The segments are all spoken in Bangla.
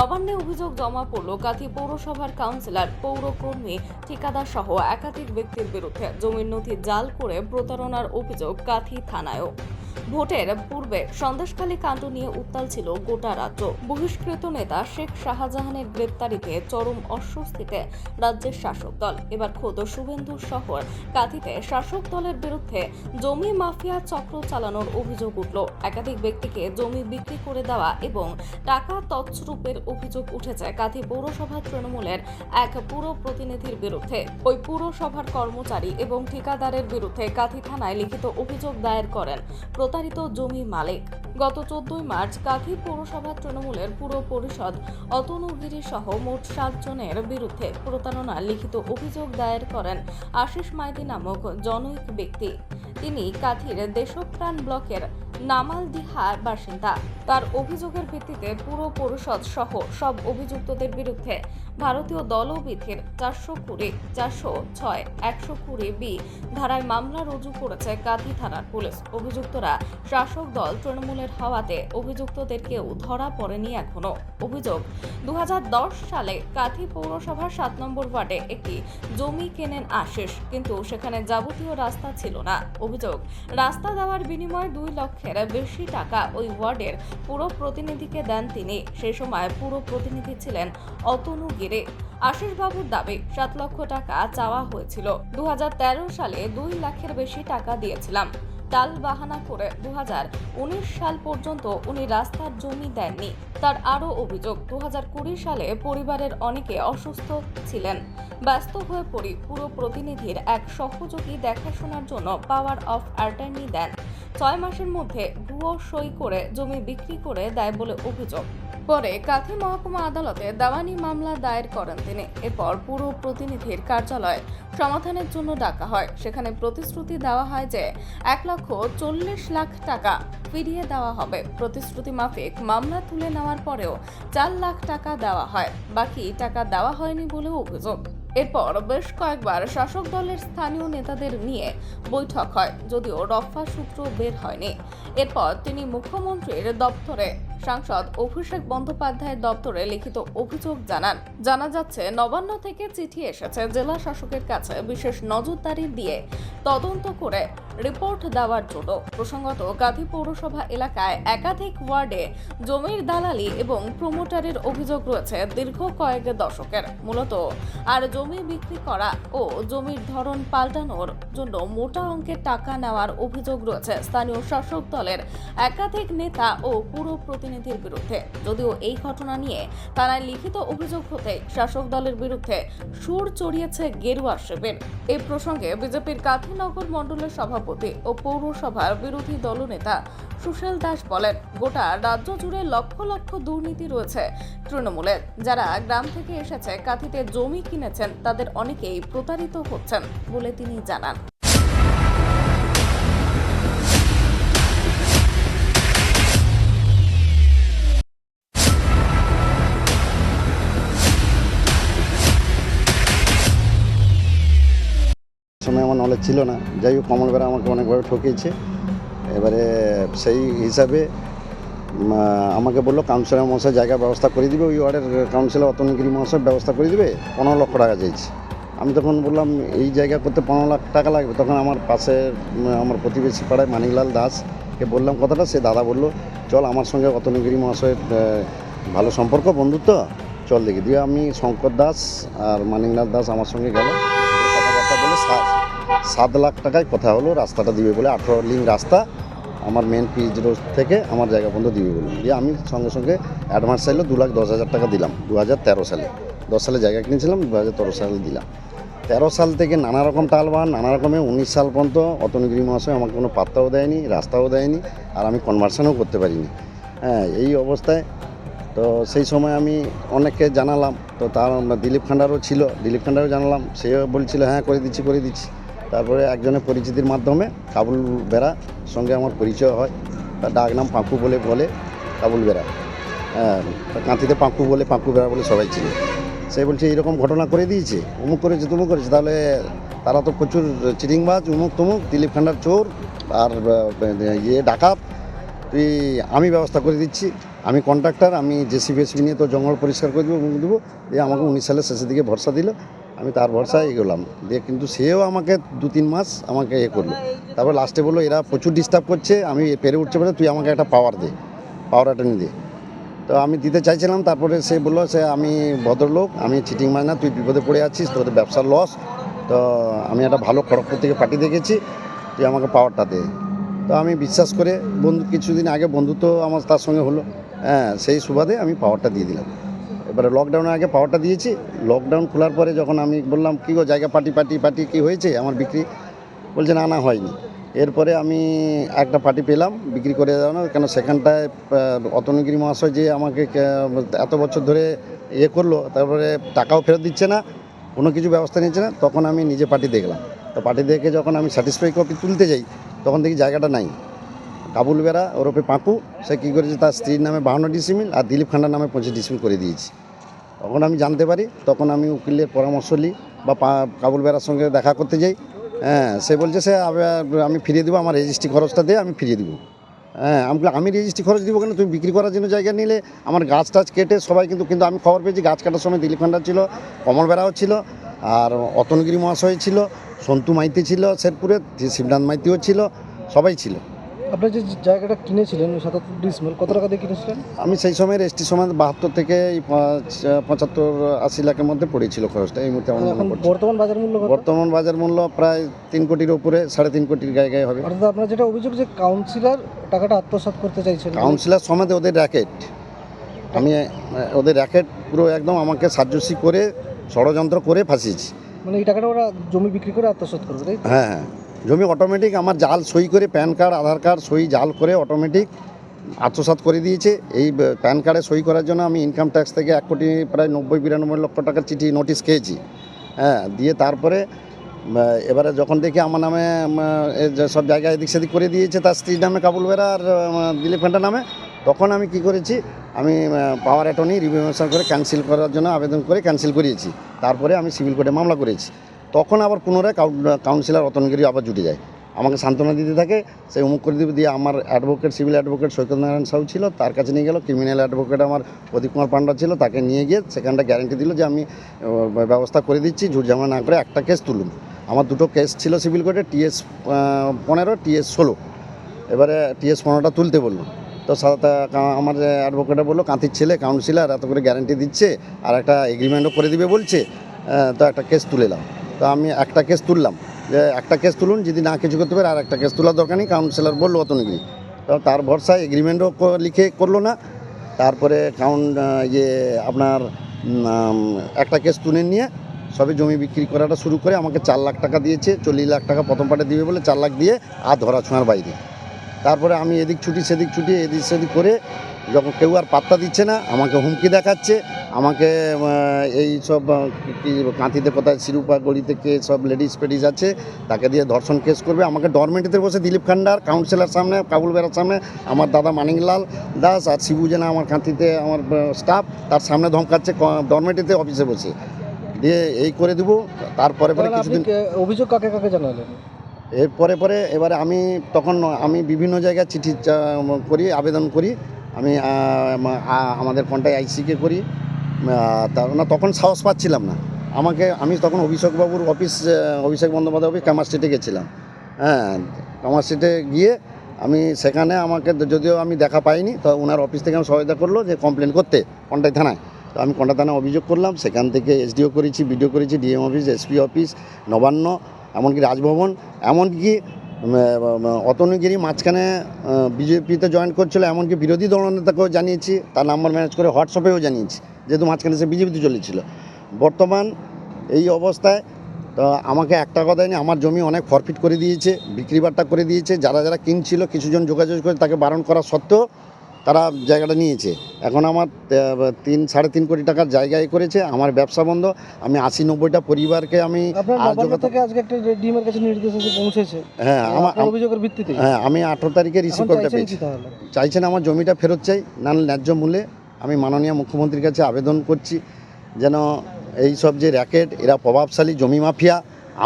নবান্নে অভিযোগ জমা পড়ল কাঁথি পৌরসভার কাউন্সিলর, পৌরকর্মী, ঠিকাদার সহ একাধিক ব্যক্তির বিরুদ্ধে জমির নথি জাল করে প্রতারণার অভিযোগ কাঁথি থানায়ও। ভোটের পূর্বে সন্দেশখালী কাণ্ড নিয়ে উত্তাল ছিল গোটা রাজ্য। বহিষ্কৃত নেতা শেখ শাহজাহানের গ্রেপ্তারিতে চরম অস্বস্তিতে রাজ্যের শাসক দল। এবার খোদ শুভেন্দু শহর কাঁথিতে শাসক দলের বিরুদ্ধে জমি মাফিয়া চক্র চালানোর অভিযোগ উঠল। একাধিক ব্যক্তিকে জমি বিক্রি করে দেওয়া এবং টাকা তছরূপের অভিযোগ উঠেছে কাঁথি পৌরসভা তৃণমূলের এক পুর প্রতিনিধির বিরুদ্ধে। ওই পুরসভার কর্মচারী এবং ঠিকাদারের বিরুদ্ধে কাঁথি থানায় লিখিত অভিযোগ দায়ের করেন। প্রতারিত জমি মালিক। গত চোদ্দই মার্চ কাঁথি পৌরসভার তৃণমূলের পুর পরিষদ অতনুগিরি সহ মোট সাতজনের বিরুদ্ধে প্রতারণা লিখিত অভিযোগ দায়ের করেন আশিস মাইতি নামক জনৈক ব্যক্তি। তিনি কাঁথির দেশপ্রাণ ব্লকের নামালদিহার বাসিন্দা। তার অভিযোগের ভিত্তিতে পুরো পরিষদ সহ সব অভিযুক্তদের বিরুদ্ধে ভারতীয় দলবিধির চারশো কুড়ি, চারশো ছয়, একশো কুড়ি বি ধারায় মামলা রুজু করেছে কাঁথি থানার পুলিশ। অভিযুক্তরা শাসক দল তৃণমূলের হওয়াতে অভিযুক্তদের কেউ ধরা পড়েনি এখনও। অভিযোগ দু হাজার দশ সালে কাঁথি পৌরসভার সাত নম্বর ওয়ার্ডে একটি জমি কেনেন আশিস, কিন্তু সেখানে যাবতীয় রাস্তা ছিল না। অভিযোগ, রাস্তা দেওয়ার বিনিময়ে দুই লক্ষের বেশি টাকা ওই ওয়ার্ডের পুরো প্রতিনিধিকে দেন তিনি। সে সময় পুরো প্রতিনিধি ছিলেন অতনু গিরে। আশিসবাবুর দাবি, সাত লক্ষ টাকা চাওয়া হয়েছিল। দু হাজার তেরো সালে দুই লাখের বেশি টাকা দিয়েছিলাম। টাল বাহানা করে দু হাজার উনিশ সাল পর্যন্ত উনি রাস্তার জমি দেননি। তার আরও অভিযোগ দু হাজার কুড়ি সালে পরিবারের অনেকে অসুস্থ ছিলেন। ব্যস্ত হয়ে পড়ি পুরো প্রতিনিধির এক সহযোগী দেখাশোনার জন্য পাওয়ার অফ অ্যাটর্নি দেন। ছয় মাসের মধ্যে ভুয়ো সই করে জমি বিক্রি করে দেয় বলে অভিযোগ। পরে কাথি মহকুমা আদালতে দেওয়ানি মামলা দায়ের করেন তিনি। এরপর পুরো প্রতিনিধির কার্যালয় সমাধানের জন্য ডাকা হয়। সেখানে প্রতিশ্রুতি দেওয়া হয় যে এক লক্ষ চল্লিশ লাখ টাকা ফিরিয়ে দেওয়া হবে। প্রতিশ্রুতি মাফিক মামলা তুলে নেওয়ার পরেও চার লাখ টাকা দেওয়া হয়। বাকি টাকা দেওয়া হয়নি বলেও অভিযোগ। এরপর বেশ কয়েকবার শাসক দলের স্থানীয় নেতাদের নিয়ে বৈঠক হয়, যদিও রফা সূত্র বের হয়নি। এরপর তিনি মুখ্যমন্ত্রীর দপ্তরে সাংসদ অভিষেক বন্দ্যোপাধ্যায়ের দপ্তরে লিখিত অভিযোগ জানান। জানা যাচ্ছে, নবান্ন থেকে চিঠি এসেছে জেলা শাসকের কাছে বিশেষ নজরদারি দিয়ে তদন্ত করে রিপোর্ট দেওয়ার জন্য। প্রসঙ্গত গাঁধী পৌরসভা এলাকায় একাধিক ওয়ার্ডে জমির দালালি এবং প্রমোটারের অভিযোগ রয়েছে দীর্ঘ কয়েক দশকের। মূলত, আর জমি বিক্রি করা ও জমির ধরন পাল্টানোর জন্য মোটা অঙ্কের টাকা নেওয়ার অভিযোগ রয়েছে। স্থানীয় শাসক দলের একাধিক নেতা ও পুরো প্রতিনিধির বিরুদ্ধে। যদিও এই ঘটনা নিয়ে থানায় লিখিত অভিযোগ হতে শাসক দলের বিরুদ্ধে সুর চড়িয়েছে গেরুয়া শিবির এই প্রসঙ্গে বিজেপির কাঁথিনগর মণ্ডলের সভাপতি ও পৌরসভার বিরোধী দলনেতা সুশীল দাস বলেন, গোটা রাজ্য জুড়ে লক্ষ লক্ষ দুর্নীতি রয়েছে তৃণমূলের। যারা গ্রাম থেকে এসেছে, কাঁথিতে জমি কিনেছেন, তাদের অনেকেই প্রতারিত হচ্ছেন বলে তিনি জানান। আমার নলেজ ছিল না। যাই হোক বেড়া আমাকে অনেকভাবে ঠকিয়েছে। এবারে সেই হিসাবে আমাকে বলল কাউন্সিলর মশাই জায়গার ব্যবস্থা করে দিবে, ওই ওয়ার্ডের কাউন্সিলর অতনগিরি মশাই ব্যবস্থা করে দিবে, পনেরো লক্ষ টাকা চাইছে। আমি তখন বললাম, এই জায়গা করতে পনেরো লাখ টাকা লাগবে। তখন আমার পাশে আমার প্রতিবেশী পাড়ায় মানিকলাল দাসকে বললাম কথাটা, সে দাদা বলল, চল আমার সঙ্গে অতনগিরি মহাশয়ের ভালো সম্পর্ক, বন্ধুত্ব, চল দেখি। দিয়ে আমি শঙ্কর দাস আর মানিকলাল দাস আমার সঙ্গে গেল। কথাবার্তা বলে সাত লাখ টাকায় কথা হলো, রাস্তাটা দিবে বলে আঠেরো লিঙ্ক রাস্তা আমার মেন পিচ রোড থেকে আমার জায়গা পর্যন্ত দিবে বলে। দিয়ে আমি সঙ্গে সঙ্গে অ্যাডভান্স চাইলো দু লাখ দশ হাজার টাকা দিলাম, দু হাজার তেরো সালে। দশ সালে জায়গা কিনেছিলাম, দু হাজার তেরো সালে দিলাম। তেরো সাল থেকে নানা রকম টালবান নানা রকমের উনিশ সাল পর্যন্ত অতনগিরি মহাশয় আমাকে কোনো পাত্তাও দেয়নি, রাস্তাও দেয়নি, আর আমি কনভার্সনও করতে পারিনি। হ্যাঁ এই অবস্থায় তো সেই সময় আমি অনেককে জানালাম, তো তার দিলীপ খান্ডারও ছিল, দিলীপ খান্ডারও জানালাম, সেও বলছিল হ্যাঁ করে দিচ্ছি করে দিচ্ছি। তারপরে একজনের পরিচিতির মাধ্যমে কাবুল বেড়া সঙ্গে আমার পরিচয় হয়। তার ডাক নাম পাঁকু বলে বলে কাবুল বেড়া। হ্যাঁ কাঁথিতে পাঁকু বলে পাঁকু বেড়া বলে সবাই ছিল সে বলছে, এইরকম ঘটনা করে দিয়েছে, অমুক করেছে, তুমুক করেছে। তাহলে তারা তো প্রচুর চিটিংবাজ, উমুক তুমুক, দিলীপ খান্ডার চোর আর ইয়ে ডাকাত। তুই, আমি ব্যবস্থা করে দিচ্ছি। আমি কন্ট্রাক্টর আমি জেসি ফেসিবি নিয়ে তো জঙ্গল পরিষ্কার করে দেবো দেবো। দিয়ে আমাকে উনিশ সালের শেষের দিকে ভরসা দিল। আমি তার ভরসায় এগোলাম দিয়ে কিন্তু সেও আমাকে দু তিন মাস আমাকে এ করল। তারপর লাস্টে বলল, এরা প্রচুর ডিস্টার্ব করছে, আমি পেরে উঠছে বলে তুই আমাকে একটা পাওয়ার দে পাওয়ার অ্যাটর্নি দে। তো আমি দিতে চাইছিলাম, তারপরে সে বলল, সে আমি ভদ্রলোক, আমি চিটিং মারি না, তুই বিপদে পড়ে আছিস, তোর ব্যবসার লস তো আমি একটা ভালো খড়গপুর থেকে পার্টি দেখেছি তুই আমাকে পাওয়ারটা দে। তো আমি বিশ্বাস করে বন্ধু, কিছুদিন আগে বন্ধুত্ব আমার তার সঙ্গে হলো। হ্যাঁ সেই সুবাদে আমি পাওয়ারটা দিয়ে দিলাম। এবারে লকডাউনের আগে পাওয়ারটা দিয়েছি। লকডাউন খোলার পরে যখন আমি বললাম, কী গো, জায়গা পার্টি পার্টি পার্টি কী হয়েছে? আমার বিক্রি? বলছে, না না, হয়নি। এরপরে আমি একটা পার্টি পেলাম, বিক্রি করে দেওয়া না কেন সেখানটায় অতনগিরি মহাশয় যে আমাকে এত বছর ধরে ইয়ে করল, তারপরে টাকাও ফেরত দিচ্ছে না, কোনো কিছু ব্যবস্থা নিচ্ছে না, তখন আমি নিজে পার্টি দেখলাম। তো পার্টি দেখে যখন আমি স্যাটিসফাই কপি তুলতে যাই, তখন দেখি জায়গাটা নাই। কাবুল বেড়া, ওরফে পাঁকু সে কী করেছে, তার স্ত্রীর নামে বাহান্ন ডিসিমিল আর দিলীপ খান্ডার নামে পঁচিশ ডিসিমিল করে দিয়েছি। তখন আমি জানতে পারি, তখন আমি উকিলের পরামর্শ নিই বা কাবুল বেড়ার সঙ্গে দেখা করতে যাই। হ্যাঁ সে বলছে, সে আমি ফিরিয়ে দেবো, আমার রেজিস্ট্রি খরচটা দিয়ে আমি ফিরিয়ে দেবো। হ্যাঁ আমি আমি রেজিস্ট্রি খরচ দিব কেন? তুমি বিক্রি করার জন্য জায়গা নিলে, আমার গাছ টাছ কেটে সবাই কিন্তু কিন্তু আমি খবর পেয়েছি, গাছ কাটার সময় দিলীপ খান্ডার ছিল, কমল বেড়াও ছিল, আর অতনগিরি মহাশয় ছিল, সন্তু মাইতি ছিল, শেরপুরে শিবনাথ মাইতিও ছিল, সবাই ছিল। আপনার যে জায়গাটা কিনেছিলেন সাতাত্তর ডিসমেল কত টাকা দিয়ে কিনেছিলেন? আমি সেই সময় রেজিস্ট্রি সময় বাহাত্তর থেকে পঁচাত্তর আশি লাখের মধ্যে পড়েছিল খরচটা এই মুহূর্তে আমার মনে বর্তমান বাজার মূল্য বর্তমান বাজার মূল্য প্রায় তিন কোটির উপরে সাড়ে তিন কোটির গায়ে গায়ে হবে। অর্থাৎ আপনার যেটা অভিযোগ যে কাউন্সিলর টাকাটা আত্মসাৎ করতে চাইছেন। কাউন্সিলর সমেত ওদের র্যাকেট আমি ওদের র্যাকেট পুরো একদম আমাকে সাহায্যসী করে ষড়যন্ত্র করে ফাঁসিয়েছি। মানে এই টাকাটা ওরা জমি বিক্রি করে আত্মসাৎ করবে তাই হ্যাঁ হ্যাঁ। জমি অটোমেটিক আমার জাল সই করে প্যান কার্ড আধার কার্ড সই জাল করে অটোমেটিক আত্মসাত করে দিয়েছে। এই প্যান কার্ডে সই করার জন্য আমি ইনকাম ট্যাক্স থেকে এক কোটি প্রায় নব্বই, বিরানব্বই লক্ষ টাকার চিঠি নোটিশ খেয়েছি। হ্যাঁ দিয়ে তারপরে এবারে যখন দেখি আমার নামে সব জায়গায় এদিক সেদিক করে দিয়েছে, তার স্ত্রীর নামে কাবুল বেরা আর দিলীপ ঘণ্টা নামে, তখন আমি কি করেছি, আমি পাওয়ার অ্যাটর্নি রিভিউশন করে ক্যান্সেল করার জন্য আবেদন করে ক্যান্সেল করিয়েছি। তারপরে আমি সিভিল কোর্টে মামলা করেছি। তখন আবার পুনরায় কাউন্সিলর রতনগিরি আবার জুটে যায়। আমাকে সান্ত্বনা দিতে থাকে, সেই অমুক করে দিয়ে আমার advocate civil advocate Saikat Narayan Sahu ছিল, তার কাছে নিয়ে গেল। ক্রিমিনাল অ্যাডভোকেট আমার প্রদীপ কুমার পান্ডা ছিল, তাকে নিয়ে গিয়ে সেখানটা গ্যারেন্টি দিল যে আমি ব্যবস্থা করে দিচ্ছি ঝুটঝামা না করে একটা কেস তুলুন। আমার দুটো কেস ছিল সিভিল কোর্টে টিএস পনেরো টিএস ষোলো। এবারে টিএস পনেরোটা তুলতে বলল। তো আমার অ্যাডভোকেটে বলল, কাঁথির ছেলে কাউন্সিলর এত করে গ্যারান্টি দিচ্ছে, আর একটা এগ্রিমেন্টও করে দিবে বলছে তো একটা কেস তুলে নাও। তো আমি একটা কেস তুললাম। যে একটা কেস তুলুন, যদি না কিছু করতে পারে, আর একটা কেস তোলার দরকার নেই কাউন্সিলর বলল অতনগিরি তো তার ভরসায় এগ্রিমেন্টও লিখে করল না। তারপরে কাউন ইয়ে আপনার একটা কেস তুলে নিয়ে সবে জমি বিক্রি করাটা শুরু করে আমাকে চার লাখ টাকা দিয়েছে, চল্লিশ লাখ টাকা প্রথম পাটে দিবে বলে চার লাখ দিয়ে আর ধরা ছোঁয়ার বাইরে। তারপরে আমি এদিক ছুটি, সেদিক ছুটি, এদিক সেদিক করে যখন কেউ আর পাত্তা দিচ্ছে না আমাকে হুমকি দেখাচ্ছে আমাকে এই সব কি- কাঁথিতে কোথায় শিরুপা গলিতে কে সব লেডিস ফেডিস আছে তাকে দিয়ে ধর্ষণ কেস করবে। আমাকে ডরমেটিতে বসে দিলীপ খান্ডার কাউন্সিলর সামনে কাবুল বেড়ার সামনে আমার দাদা মানিকলাল দাস আর শিবু জেনা আমার কাঁথিতে আমার স্টাফ তার সামনে ধমকাচ্ছে ডরমেটিতে অফিসে বসে। দিয়ে এই করে দেবো তারপরে পরে কিছুদিন অভিযোগ কাকে কাকে জানালেন? এরপরে পরে এবারে আমি তখন আমি বিভিন্ন জায়গায় চিঠি করি আবেদন করি। আমি আমাদের কন্টাই আইসিকে করি তা, না, তখন সাহস পাচ্ছিলাম না। আমাকে, আমি তখন অভিষেকবাবুর অফিস অভিষেক বন্দ্যোপাধ্যায় অফিস কামার স্ট্রিটে গেছিলাম। হ্যাঁ কামার স্ট্রিটে গিয়ে আমি সেখানে আমাকে, যদিও আমি দেখা পাইনি, তো ওনার অফিস থেকে আমি সহায়তা করল যে কমপ্লেন করতে কন্টাই থানায়। তো আমি কন্টাই থানায় অভিযোগ করলাম, সেখান থেকে এসডিও করেছি বিডিও করেছি DM office SP office Nabanna, এমনকি রাজভবন, এমনকি অতনুগিরি মাঝখানে বিজেপিতে জয়েন করছিল, এমনকি বিরোধী দলনেতাকেও জানিয়েছি, তার নাম্বার ম্যানেজ করে হোয়াটসঅ্যাপেও জানিয়েছি, যেহেতু মাঝখানে সে বিজেপিতে চলেছিল। বর্তমান এই অবস্থায়, তো আমাকে একটা কথা নেই আমার জমি অনেক ফরফিট করে দিয়েছে, বিক্রি বাট্টা করে দিয়েছে, যারা যারা কিনছিল, কিছুজন যোগাযোগ করে তাকে বারণ করা সত্ত্বেও তারা জায়গাটা নিয়েছে। এখন আমার তিন সাড়ে তিন কোটি টাকার জায়গায় করেছে আমার ব্যবসা বন্ধ আমি আশি নব্বইটা পরিবারকে আমি হ্যাঁ আমার অভিযোগের ভিত্তিতে। হ্যাঁ আমি আঠেরো তারিখে রিসিভ কপিটা চাইছেন পেয়েছি। চাইছেন আমার জমিটা ফেরত চাই নাহলে ন্যায্য মূল্যে আমি মাননীয় মুখ্যমন্ত্রীর কাছে আবেদন করছি যেন এই সব যে র্যাকেট এরা প্রভাবশালী জমি মাফিয়া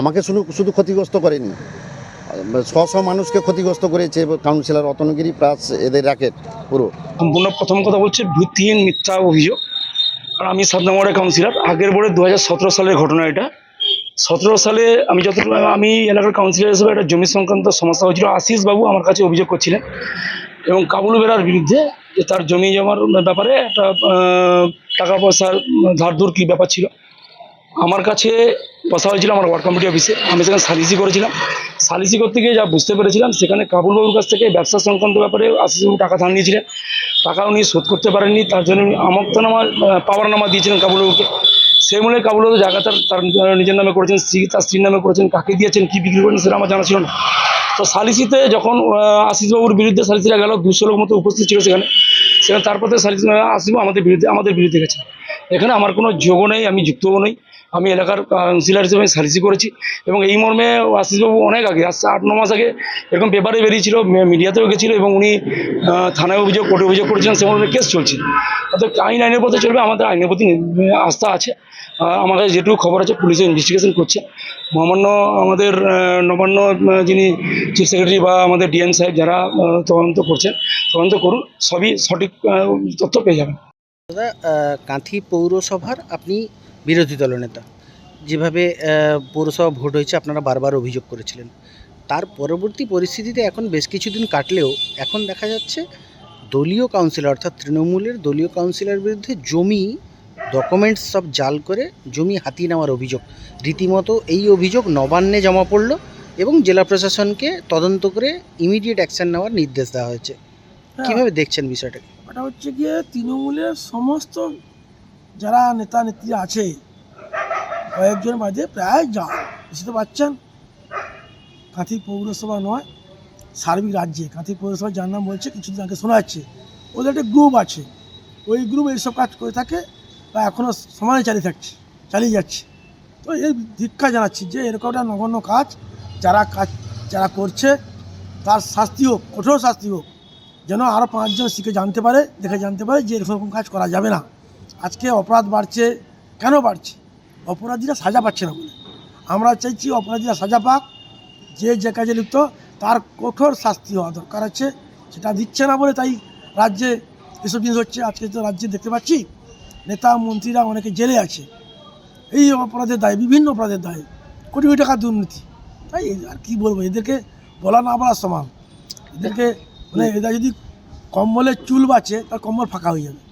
আমাকে শুধু শুধু ক্ষতিগ্রস্ত করেনি। ছশো মানুষকে ক্ষতিগ্রস্ত করেছে কাউন্সিলর অতনগিরি প্লাস এদের র্যাকেট পুরো। সম্পূর্ণ প্রথম কথা হচ্ছে ভিত্তিহীন মিথ্যা অভিযোগ। আর আমি সাত নম্বরের কাউন্সিলর, আগের বোর্ডে দু সালের ঘটনা এটা। সতেরো সালে আমি যতটুকু, আমি এলাকার কাউন্সিলর হিসেবে একটা জমি সংক্রান্ত সমস্যা হয়েছিল, আশিস বাবু আমার কাছে অভিযোগ করছিলেন। এবং কাবুল বেরার বিরুদ্ধে যে তার জমি জমার ব্যাপারে একটা টাকা পয়সার ধার ধুর কী ব্যাপার ছিল আমার কাছে বসা হয়েছিল আমার ওয়ার্ড কমিটি অফিসে। আমি সেখানে সালিসি করেছিলাম। সালিসি করতে গিয়ে যা বুঝতে পেরেছিলাম, সেখানে কাবুলবাবুর কাছ থেকে ব্যবসা সংক্রান্ত ব্যাপারে আশিসবাবু টাকা ধার নিয়েছিলেন। টাকা উনি শোধ করতে পারেননি, তার জন্য উনি আমক্তনামা পাওয়ার নামা দিয়েছিলেন কাবুলবাবুকে। সেই মূলে কাবুলবাবু জায়গা তার তার নিজের নামে করেছেন, স্ত্রী, তার স্ত্রীর নামে করেছেন, কাকে দিয়েছেন, কী বিক্রি করেছেন সেটা আমার জানা ছিল না। তো সালিসিতে যখন আশিসবাবুর বিরুদ্ধে সালিসিরা গেল, দুশো লোক মতো উপস্থিত ছিল সেখানে। সেখানে তারপরে সালিস আশিসবাবু আমাদের বিরুদ্ধে আমাদের বিরুদ্ধে গেছে। এখানে আমার কোনো যোগও নেই, আমি যুক্তও নেই। আমি এলাকার কাউন্সিলর হিসেবে সালিসি করেছি এবং এই মর্মে আশিসবাবু অনেক আগে, আজ আট, ন মাস আগে এরকম পেপারে বেরিয়েছিল মিডিয়াতেও গেছিল এবং উনি থানায় অভিযোগ, কোর্টে অভিযোগ করেছিলেন, সে মর্মে কেস চলছে। অর্থাৎ আইন, আইনের পথে চলবে, আমাদের আইনের প্রতি আস্থা আছে। কাছে যেটুকু খবর আছে, পুলিশে ইনভেস্টিগেশন করছে। মহামান্য আমাদের নবান্ন যিনি চিফ সেক্রেটারি বা আমাদের ডিএম সাহেব যারা তদন্ত করছেন, তদন্ত করুন, সবই সঠিক তথ্য পেয়ে যাবেন। দাদা কাঁথি পৌরসভার আপনি বিরোধী দলনেতা যেভাবে পৌরসভা ভোট হয়েছে আপনারা বারবার অভিযোগ করেছিলেন। তার পরবর্তী পরিস্থিতিতে এখন বেশ কিছুদিন কাটলেও এখন দেখা যাচ্ছে দলীয় কাউন্সিলর অর্থাৎ তৃণমূলের দলীয় কাউন্সিলর বিরুদ্ধে জমি ডকুমেন্টস সব জাল করে জমি হাতিয়ে নেওয়ার অভিযোগ। রীতিমতো এই অভিযোগ নবান্নে জমা পড়ল এবং জেলা প্রশাসনকে তদন্ত করে ইমিডিয়েট অ্যাকশন নেওয়ার নির্দেশ দেওয়া হয়েছে। কীভাবে দেখছেন বিষয়টাকে? ওটা হচ্ছে গিয়ে তৃণমূলের সমস্ত যারা নেতা নেত্রী আছে কয়েকজন বাদে প্রায় যা বুঝতে পারছেন? কাঁথি পৌরসভা নয়, সার্বিক রাজ্যে। কাঁথি পৌরসভা যার নাম বলছে, কিছুদিন আগে শোনা যাচ্ছে, ওদের একটা গ্রুপ আছে। ওই গ্রুপ এইসব কাজ করে থাকে বা এখনও সমানে চালিয়ে থাকছে, চালিয়ে যাচ্ছে। তো এই দীক্ষা জানাচ্ছি যে এরকম একটা নগণ্য কাজ যারা কাজ, যারা করছে, তার শাস্তি হোক, কঠোর শাস্তি হোক, যেন আরও পাঁচজন শিখে জানতে পারে, দেখে জানতে পারে যে এরকম কাজ করা যাবে না। আজকে অপরাধ বাড়ছে, কেন বাড়ছে? অপরাধীরা সাজা পাচ্ছে না বলে। আমরা চাইছি অপরাধীরা সাজা পাক, যে যে কাজে লিপ্ত, তার কঠোর শাস্তি হওয়া দরকার আছে, সেটা দিচ্ছে না বলে তাই রাজ্যে এসব জিনিস হচ্ছে। আজকে তো রাজ্যে দেখতে পাচ্ছি, নেতা, মন্ত্রীরা অনেকে জেলে আছে। এই অপরাধের দায়, বিভিন্ন অপরাধের দায়। কোটি কোটি টাকার দুর্নীতি। তাই আর কী বলব, এদেরকে বলা না বলার সমান। এদেরকে মানে এরা যদি কম্বলের চুল বাঁচে, তার কম্বল ফাঁকা হয়ে যাবে।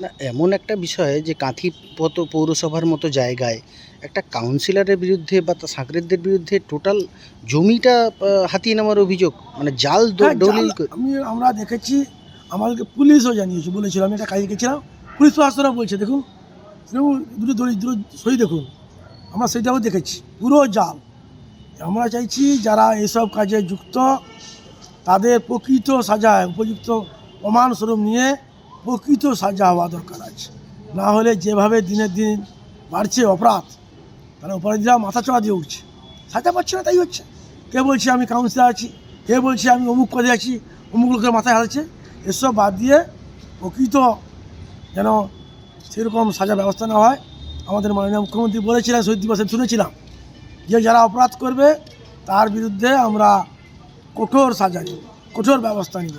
না এমন একটা বিষয় যে কাঁথি পত- পৌরসভার মতো জায়গায় একটা কাউন্সিলরের বিরুদ্ধে বা তার সাঁকরেদদের বিরুদ্ধে টোটাল জমিটা হাতিয়ে নেওয়ার অভিযোগ মানে জাল হ্যাঁ, দলিল আমি আমরা দেখেছি আমাদেরকে পুলিশও জানিয়েছে বলেছিল আমি একটা কাজে গেছিলাম পুলিশ প্রশাসনও বলছে দেখুন দুটো দড়ি দুটো সই দেখুন আমরা সেটাও দেখেছি পুরো জাল। আমরা চাইছি যারা এসব কাজে যুক্ত তাদের প্রকৃত সাজায় উপযুক্ত প্রমাণস্বরূপ নিয়ে প্রকৃত সাজা হওয়া দরকার আছে। না হলে যেভাবে দিনের দিন বাড়ছে অপরাধ, তাহলে অপরাধীরা মাথা চড়া দিয়ে উঠছে। সাজা পাচ্ছে না, তাই হচ্ছে। কে বলছে আমি কাউন্সিলর আছি? কে বলছে আমি অমুক পদে আছি? অমুক লোকের মাথায় হালছে এসব বাদ দিয়ে প্রকৃত যেন সেরকম সাজা ব্যবস্থা না হয়। আমাদের মাননীয় মুখ্যমন্ত্রী বলেছিলেন, শহীদ দিবসে শুনেছিলাম, যে যারা অপরাধ করবে, তার বিরুদ্ধে আমরা কঠোর সাজা নিব, কঠোর ব্যবস্থা নিব।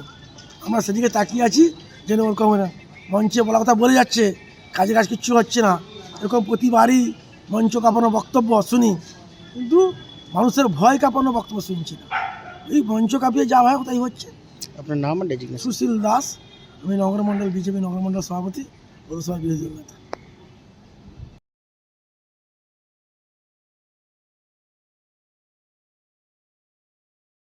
আমরা সেদিকে তাকিয়ে আছি। যেন ওরকম না। মঞ্চে বলা কথা বলে যাচ্ছে কাজে কাজ কিচ্ছু হচ্ছে না। এরকম প্রতিবারই মঞ্চ কাঁপানো বক্তব্য শুনি কিন্তু মানুষের ভয় কাঁপানো বক্তব্য শুনছি না। এই মঞ্চ কাঁপিয়ে যা হয় তাই হচ্ছে। আপনার নাম সুশীল দাস আমি নগরমণ্ডল বিজেপি নগরমণ্ডল সভাপতি পৌরসভা বিরোধী নেতা।